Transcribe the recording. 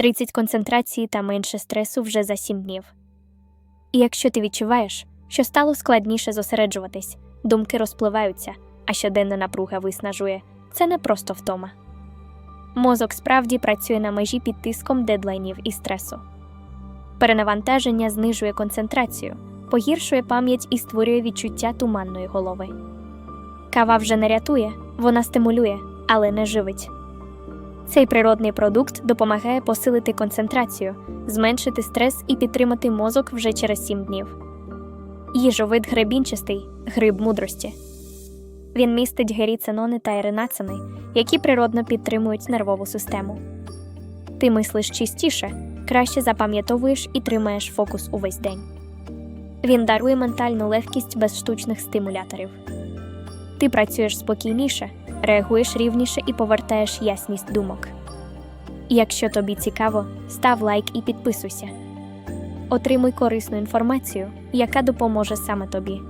30 концентрації та менше стресу вже за 7 днів. І якщо ти відчуваєш, що стало складніше зосереджуватись, думки розпливаються, а щоденна напруга виснажує, це не просто втома. Мозок справді працює на межі під тиском дедлайнів і стресу. Перенавантаження знижує концентрацію, погіршує пам'ять і створює відчуття туманної голови. Кава вже не рятує, вона стимулює, але не живить. Цей природний продукт допомагає посилити концентрацію, зменшити стрес і підтримати мозок вже через 7 днів. Їжовид гребінчастий гриб мудрості. Він містить геріцинони та еринацини, які природно підтримують нервову систему. Ти мислиш чистіше, краще запам'ятовуєш і тримаєш фокус увесь день. Він дарує ментальну легкість без штучних стимуляторів. Ти працюєш спокійніше, реагуєш рівніше і повертаєш ясність думок. Якщо тобі цікаво, став лайк і підписуйся. Отримуй корисну інформацію, яка допоможе саме тобі.